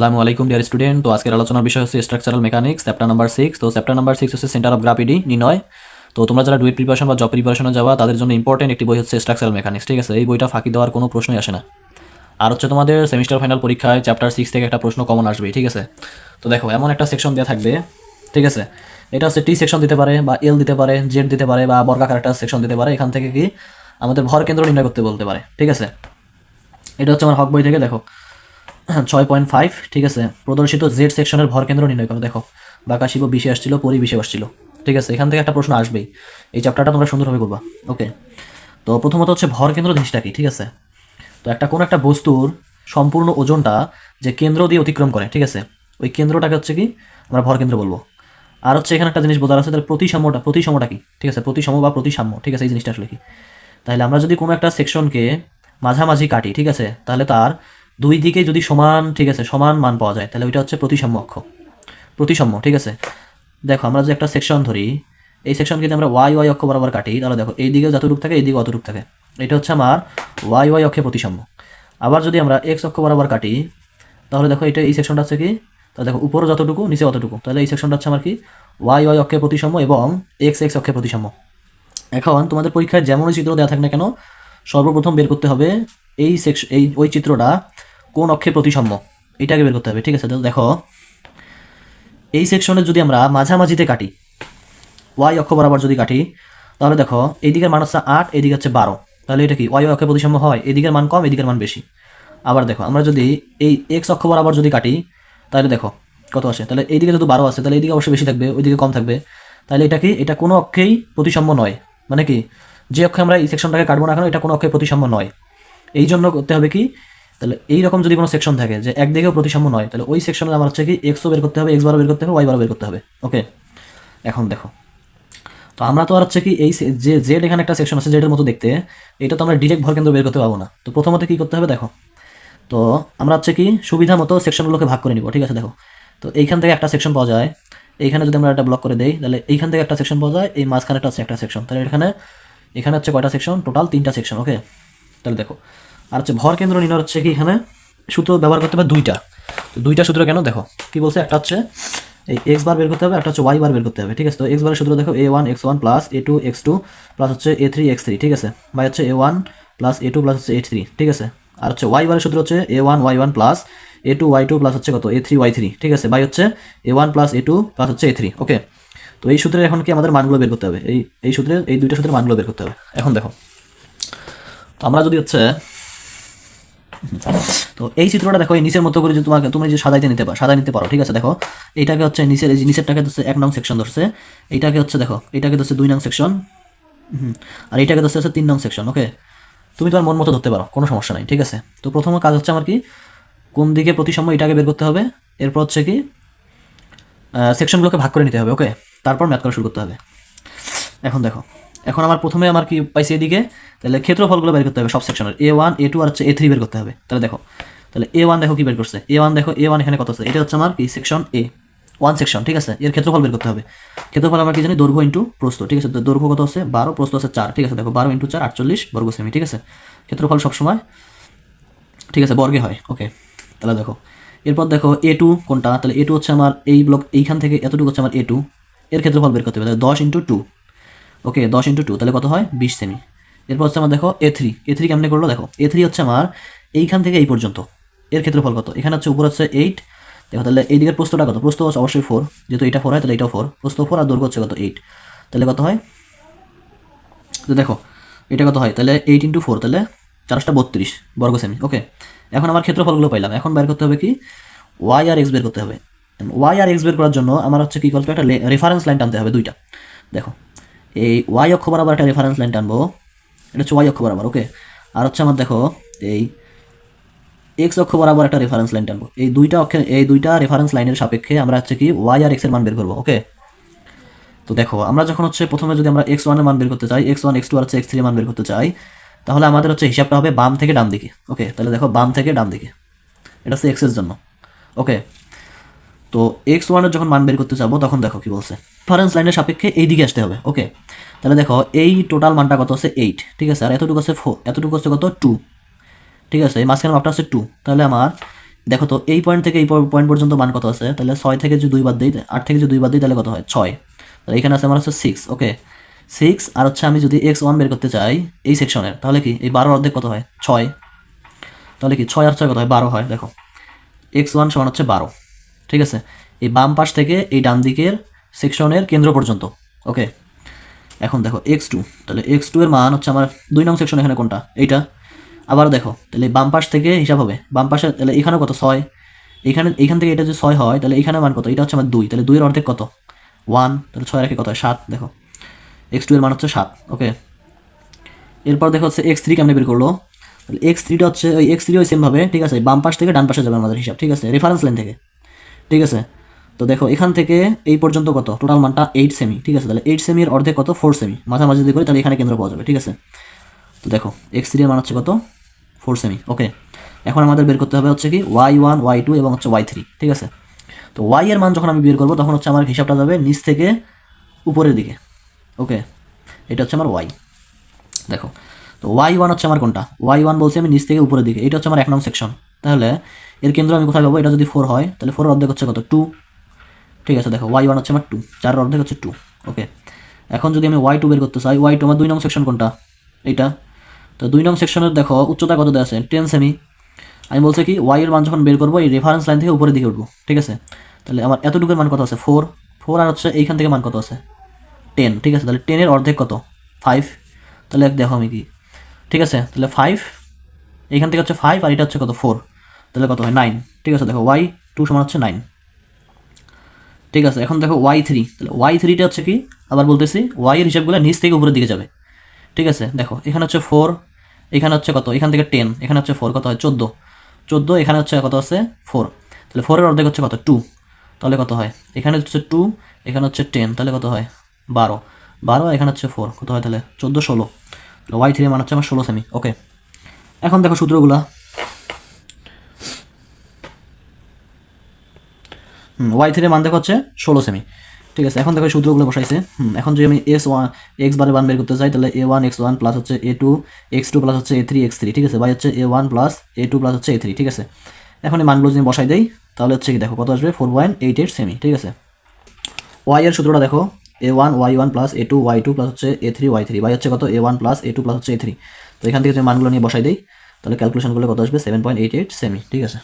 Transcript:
আসসালামু আলাইকুম dear student তো আজকের আলোচনার বিষয় হচ্ছে structural mechanics chapter number six তো চ্যাপ্টার নাম্বার সিক্স হচ্ছে সেন্টার অফ গ্রাফিডি নির্ণয়। তো তোমরা যারা ডুয়েট প্রিপারেশন বা জব প্রিপারেশনে যাওয়া তাদের জন্য ইম্পর্টেন্ট একটি বই হচ্ছে স্ট্রাকচারাল মেকানিক্স ঠিক আছে? এই বইটা ফাঁকি দেওয়ার কোনো প্রশ্নই আসে না। আর হচ্ছে তোমাদের সেমিস্টার ফাইনাল পরীক্ষায় চ্যাপ্টার সিক্স থেকে একটা প্রশ্ন কমন আসবে, ঠিক আছে? তো দেখো, এমন একটা সেকশন দেওয়া থাকবে, ঠিক আছে? এটা হচ্ছে টি সেকশন দিতে পারে বা এল দিতে পারে জেড দিতে পারে বা বর্গাকার একটা সেকশন দিতে পারে, এখান থেকে কি আমাদের ভর কেন্দ্র নির্ণয় করতে বলতে পারে, ঠিক আছে? এটা হচ্ছে আমার হক বই থেকে, দেখো। ছয় পয়েন্ট ফাইভ, ঠিক আছে। প্রদর্শিত জেড সেকশনের ভর কেন্দ্র নির্ণয় করো, দেখো। বাঁকা শিব বিশে আসছিল, পরি বিশে আসছিল ঠিক আছে। এখান থেকে একটা প্রশ্ন আসবেই। এই চ্যাপ্টারটা তোমরা সুন্দরভাবে করবা ওকে তো প্রথমত হচ্ছে ভর কেন্দ্র জিনিসটা কি, ঠিক আছে? তো একটা কোনো একটা বস্তুর সম্পূর্ণ ওজনটা যে কেন্দ্র দিয়ে অতিক্রম করে, ঠিক আছে? ওই কেন্দ্রটাকে হচ্ছে কি, আমরা ভর কেন্দ্র বলব। আর হচ্ছে এখানে একটা জিনিস বোঝার আছে, তাহলে প্রতিসাম্যটা প্রতিসাম্যটা কি, ঠিক আছে? প্রতিসম বা প্রতিসাম্য, ঠিক আছে? এই জিনিসটা আসলে কি? তাহলে আমরা যদি কোনো একটা সেকশনকে মাঝামাঝি কাটি, ঠিক আছে? তাহলে তার দুই দিকে যদি সমান, ঠিক আছে, সমান মান পাওয়া যায়, তাহলে ওইটা হচ্ছে প্রতিসাম্য অক্ষ। প্রতিসাম্য, ঠিক আছে? দেখো, আমরা যে একটা সেকশন ধরি, এই সেকশনকে যদি আমরা ওয়াই ওয়াই অক্ষ বরাবর কাটি, তাহলে দেখো, এই দিকে যতটুক থাকে, এই দিকে অতটুক থাকে। এটা হচ্ছে আমার ওয়াই ওয়াই অক্ষে প্রতিসাম্য। আবার যদি আমরা এক্স অক্ষ বরাবর কাটি, তাহলে দেখো, এটা এই সেকশনটা হচ্ছে কি? তাহলে দেখো উপরে যতটুকু নিচে অতটুকু। তাহলে এই সেকশনটা হচ্ছে আমার কি? ওয়াই ওয়াই অক্ষে প্রতিসাম্য এবং এক্স এক্স অক্ষে প্রতিসাম্য। এখন তোমাদের পরীক্ষায় যেমনই চিত্র দেওয়া থাক না কেন, সর্বপ্রথম বের করতে হবে এই সেকশন এই, ওই চিত্রটা কোন অক্ষে প্রতিসাম্য? এটাকে বের করতে হবে, ঠিক আছে? তো দেখো, এই সেকশনে যদি আমরা মাঝামাঝিতে কাটি ওয়াই অক্ষ বরাবর যদি কাটি, তাহলে দেখো এই দিকের মান হচ্ছে আট এদিকে হচ্ছে বারো। তাহলে এটা কি? ওয়াই অক্ষে প্রতিসাম্য হয়? এদিকের মান কম এদিকের মান বেশি। আবার দেখো, আমরা যদি এই এক্স অক্ষ বরাবর যদি কাটি, তাহলে দেখো, কত আসে? তাহলে এইদিকে যদি বারো আছে, তাহলে এইদিকে অবশ্যই বেশি থাকবে, ওইদিকে কম থাকবে। তাহলে এটা কি? এটা কোনো অক্ষেই প্রতিসাম্য নয়। মানে কি? যে অক্ষে আমরা এই সেকশনটাকে কাটবো না কেন, এটা কোনো অক্ষে প্রতিসাম্য নয়। এই জন্য করতে হবে কি? তাহলে এই রকম যদি কোনো সেকশন থাকে যে একদিকেও প্রতিসাম্য নয়, তাহলে ওই সেকশনে আমার হচ্ছে কি এক্সও বের করতে হবে এক্স বারো বের করতে হবে ওয়াই বারো বের করতে হবে। ওকে? এখন দেখো। তো আমরা তো আর হচ্ছে কি এই যে জেড এখানে একটা সেকশন আছে জেডের মতো দেখতে, এটা তো আমরা ডিরেক্ট ভর কেন্দ্র বের করতে পারব না। তো প্রথমত কি করতে হবে দেখো। তো আমরা হচ্ছে কি সুবিধা মতো সেকশনগুলোকে ভাগ করে নিব, ঠিক আছে দেখো। তো এইখান থেকে একটা সেকশন পাওয়া যায়। এইখানে যদি আমরা একটা ব্লক করে দেই, তাহলে এইখান থেকে একটা সেকশন পাওয়া যায়, এই মাঝখানে একটা একটা সেকশন তাহলে এখানে এখানে হচ্ছে কয়টা সেকশন টোটাল তিনটা সেকশন ওকে তাহলে দেখো। আর হচ্ছে ভর কেন্দ্র নির্ণয় হচ্ছে কি এখানে? সূত্র ব্যবহার করতে হবে দুইটা। দুইটা সূত্র কেন দেখো? কি বলছে? একটা হচ্ছে এই এক্স বার বের করতে হবে, একটা হচ্ছে ওয়াই বার বের করতে হবে, ঠিক আছে? তো এক্স বারের সূত্র দেখো a one x one plus a two x two plus হচ্ছে এ থ্রি এক্স থ্রি ঠিক আছে? বাই হচ্ছে a one plus a two plus হচ্ছে এ থ্রি ঠিক আছে? আর হচ্ছে ওয়াই বারের সূত্র হচ্ছে a one y one plus a two y two plus হচ্ছে কত? এ থ্রি ওয়াই থ্রি ঠিক আছে? বাই হচ্ছে a one plus a two plus হচ্ছে এ থ্রি ওকে তো এই সূত্রে এখন কি আমাদের মানগুলো বের করতে হবে? এই এই সূত্রে এই দুইটা সূত্রের মানগুলো বের করতে হবে। এখন দেখো। তো আমরা যদি হচ্ছে তো এই চিত্রটা দেখো, এই নিচের মতো করে যদি তোমাকে তুমি যে সাজাইতে নিতে পারো সাজাই নিতে পারো, ঠিক আছে? দেখো, এইটাকে হচ্ছে নিচের এই যে নিচেরটাকে হচ্ছে এক নং সেকশন ধরছে। এইটাকে হচ্ছে দেখো, এইটাকে হচ্ছে দুই নং সেকশন হুম, আর এইটাকে ধরছে হচ্ছে তিন নং সেকশন ওকে তুমি তোমার মন মতো ধরতে পারো, কোনো সমস্যা নাই, ঠিক আছে? তো প্রথম কাজ হচ্ছে আমার কি? কোন দিকে প্রতিসাম্য এটাকে বের করতে হবে? এরপর হচ্ছে কি সেকশনগুলোকে ভাগ করে নিতে হবে ওকে তারপর ম্যাথ করা শুরু করতে হবে। এখন দেখো এখন আমার প্রথমে আমার কি পাইছে এদিকে? তাহলে ক্ষেত্রফলগুলো বের করতে হবে সব সেকশনের এ ওয়ান এ টু আর হচ্ছে এ থ্রি বের করতে হবে। তাহলে দেখো, তাহলে এ ওয়ান দেখো কি বের করছে? এ ওয়ান দেখো এ ওয়ান এখানে কত আছে? এটা হচ্ছে আমার কি সেকশন এ ওয়ান সেকশন ঠিক আছে? এর ক্ষেত্রফল বের করতে হবে। ক্ষেত্রফল আমরা কি জানি? দৈর্ঘ্য ইন্টু প্রস্থ, ঠিক আছে? দৈর্ঘ্য কত আছে? বারো, প্রস্থ আছে চার, ঠিক আছে? দেখো, বারো ইন্টু চার, আটচল্লিশ বর্গ সেমি, ঠিক আছে? ক্ষেত্রফল সবসময়, ঠিক আছে, বর্গে হয়। ওকে তাহলে দেখো, এরপর দেখো এ টু কোনটা? তাহলে এ টু হচ্ছে আমার এই ব্লক এইখান থেকে এতটুকু হচ্ছে আমার এ টু এর ক্ষেত্রফল বের করতে হবে, তাহলে দশ ইন্টু টু ওকে দশ ইন্টু টু তাহলে কত হয়? বিশ সেমি এরপর হচ্ছে আমার দেখো এ থ্রি এ থ্রি কেমনে করল? দেখো এ থ্রি হচ্ছে আমার এইখান থেকে এই পর্যন্ত। এর ক্ষেত্রফল কত? এখানে হচ্ছে উপর হচ্ছে এইট দেখো, তাহলে এই দিকের প্রস্তটা কত? প্রস্ত হচ্ছে অবশ্যই ফোর যেহেতু এটা ফোর হয়, তাহলে এটাও ফোর প্রস্ত ফোর আর দৈর্ঘ্য হচ্ছে কত? এইট তাহলে কত হয়? তো দেখো, এটা কত হয়? তাহলে এইট ইন্টু ফোর তাহলে চারশোটা বত্রিশ, বর্গ সেমি ওকে এখন আমার ক্ষেত্রফলগুলো পাইলাম। এখন বের করতে হবে কি? ওয়াই আর এক্স বের করতে হবে। ওয়াই আর এক্স বের করার জন্য আমার হচ্ছে কি করতে একটা রেফারেন্স লাইন টানতে হবে দুইটা। দেখো এই ওয়াই অক্ষ বরাবর একটা রেফারেন্স লাইন টানবো। এটা হচ্ছে ওয়াই অক্ষ বরাবর ওকে আর হচ্ছে আমার দেখো, এই এক্স অক্ষ বরাবর একটা রেফারেন্স লাইন টানবো। এই দুইটা অক্ষে এই দুইটা রেফারেন্স লাইনের সাপেক্ষে আমরা হচ্ছে কি ওয়াই আর এক্সের মান বের করব ওকে তো দেখো, আমরা যখন হচ্ছে প্রথমে যদি আমরা এক্স ওয়ানের মান বের করতে চাই এক্স ওয়ান এক্স টু আর হচ্ছে এক্স থ্রি মান বের করতে চাই, তাহলে আমাদের হচ্ছে হিসাবটা হবে বাম থেকে ডান দিকে ওকে তাহলে দেখো, বাম থেকে ডান দিকে। এটা হচ্ছে এক্সের জন্য ওকে তো এক্স ওয়ানের যখন মান বের করতে যাব তখন দেখো কি বলছে। রেফারেন্স লাইনের সাপেক্ষে এই দিকে আসতে হবে ওকে তাহলে দেখো, এই টোটাল মানটা কত আছে এইট ঠিক আছে? আর এতটুকু হচ্ছে ফোর এতটুকু হচ্ছে কত টু ঠিক আছে? এই মাঝখানে মাপটা হচ্ছে টু তাহলে আমার, দেখো তো, এই পয়েন্ট থেকে এই পয়েন্ট পর্যন্ত মান কত আছে? তাহলে ছয় থেকে যদি দুই বাদ দিই, আট থেকে যদি দুই বাদ দিই, তাহলে কত হয়? ছয়। তাহলে এখানে আছে আমার হচ্ছে সিক্স ওকে সিক্স আর হচ্ছে আমি যদি এক্স ওয়ান বের করতে চাই, এই সেকশনের তাহলে কি? এই বারো অর্ধেক কত হয়? ছয়। তাহলে কি? ছয় আর ছয় কত হয়? বারো হয়, দেখো। এক্স ওয়ান সমান হচ্ছে বারো। ঠিক আছে? এই বাম পাশ থেকে এই ডান দিকের সেকশনের কেন্দ্র পর্যন্ত ওকে এখন দেখো এক্স টু তাহলে এক্স টু এর মান হচ্ছে আমার দুই নং সেকশন এখানে কোনটা? এইটা। আবার দেখো, তাহলে বাম পাশ থেকে হিসাব হবে। বাম পাশে, তাহলে এখানেও কত? ছয়। এখানে, এখান থেকে এটা যদি ছয় হয়, তাহলে এখানে মান কত? এটা হচ্ছে আমার দুই। তাহলে দুইয়ের অর্ধেক কত? ওয়ান তাহলে ছয় রেখে কত হয়? সাত, দেখো। এক্স টু এর মান হচ্ছে সাত ওকে এরপর দেখো হচ্ছে এক্স থ্রি কেমনি বের করল? তাহলে এক্স থ্রিটা হচ্ছে, ওই এক্স থ্রি ওই সেমভাবে ঠিক আছে? বাম পাশ থেকে ডান পাশে যাবে আমাদের হিসাব, ঠিক আছে? রেফারেন্স লাইন থেকে। ঠিক আছে? তো দেখো, এখান থেকে এই পর্যন্ত কত? টোটাল মানটা এইট সেমি ঠিক আছে? তাহলে এইট সেমির অর্ধেক কত? ফোর সেমি মাঝামাঝি যদি করি, তাহলে এখানে কেন্দ্র পাওয়া যাবে, ঠিক আছে? তো দেখো এক্স থ্রি এর মান হচ্ছে কত? ফোর সেমি ওকে এখন আমাদের বের করতে হবে হচ্ছে কি ওয়াই ওয়ান ওয়াই টু এবং হচ্ছে ওয়াই থ্রি ঠিক আছে? তো ওয়াই এর মান যখন আমি বের করব, তখন হচ্ছে আমার হিসাবটা যাবে নিচ থেকে উপরের দিকে ওকে এটা হচ্ছে আমার ওয়াই দেখো। তো ওয়াই ওয়ান হচ্ছে আমার কোনটা? ওয়াই ওয়ান বলছি আমি নিচ থেকে উপরের দিকে, এটা হচ্ছে আমার এক নং সেকশন তাহলে এর কেন্দ্র আমি কোথায় পাবো? এটা যদি ফোর হয়, তাহলে ফোর অর্ধেক হচ্ছে কত? টু ঠিক আছে, দেখো ওয়াই ওয়ান হচ্ছে আমার টু চার অর্ধেক হচ্ছে টু ওকে এখন যদি আমি ওয়াই টু বের করতে চাই ওয়াই টু আমার দুই নং সেকশন কোনটা? এইটা। তো দুই নং সেকশনের দেখো, উচ্চতা কত দেওয়া আছে? টেন সেমি আমি বলছি কি ওয়াই এর মান যখন বের করব, এই রেফারেন্স লাইন থেকে উপরের দিকে উঠবো, ঠিক আছে? তাহলে আমার এতটুকুর মান কত আছে? ফোর ফোর আর হচ্ছে এইখান থেকে মান কত আছে? টেন ঠিক আছে? তাহলে টেনের অর্ধেক কত? ফাইভ তাহলে দেখো আমি কি। ঠিক আছে? তাহলে ফাইভ এইখান থেকে হচ্ছে ফাইভ আর এটা হচ্ছে কত? ফোর তাহলে কত হয়? নাইন ঠিক আছে, দেখো ওয়াই টু সমান হচ্ছে নাইন ঠিক আছে, এখন দেখো ওয়াই থ্রি তাহলে ওয়াই থ্রিটা হচ্ছে কি? আবার বলতেছি ওয়াইয়ের হিসাবগুলো নিচ থেকে উপরের দিকে যাবে। ঠিক আছে, দেখো, এখানে হচ্ছে ফোর এখানে হচ্ছে কত? এখান থেকে টেন এখানে হচ্ছে ফোর কত হয়? চোদ্দ। চোদ্দ, এখানে হচ্ছে কত আছে? ফোর তাহলে ফোরের অর্ধেক হচ্ছে কত? টু তাহলে কত হয়? এখানে হচ্ছে টু এখানে হচ্ছে টেন তাহলে কত হয়? বারো। বারো, এখানে হচ্ছে ফোর কত হয় তাহলে? চোদ্দ, ষোলো। তাহলে ওয়াই থ্রি মান হচ্ছে আমার ষোলো সেমি ওকে এখন দেখো সূত্রগুলা। ওয়াই থ্রি মান দেখো হচ্ছে ষোলো সেমি ঠিক আছে, এখন দেখো সূত্রগুলো বসাইছে। এখন যদি আমি এস ওয়ান এক্স বারে ওয়ান বের করতে চাই, তাহলে a one x one plus হচ্ছে a two x two plus হচ্ছে এ থ্রি এক্স থ্রি ঠিক আছে বাই হচ্ছে a one plus a two plus হচ্ছে এ থ্রি ঠিক আছে? এখন এই মানগুলো যদি বসাই দেই, তাহলে হচ্ছে কি দেখো, কত আসবে? ফোর পয়েন্ট এইট এইট সেমি ঠিক আছে? ওয়াই এর সূত্রটা দেখো a one y one plus a two y two plus হচ্ছে a three y three by হচ্ছে কত? A one plus a two plus হচ্ছে এ থ্রি তো এখান থেকে যদি মানগুলো নিয়ে বসাই দিই, তাহলে ক্যালকুলেশন করলে কত আসবে? সেভেন পয়েন্ট এইট এইট সেমি ঠিক আছে?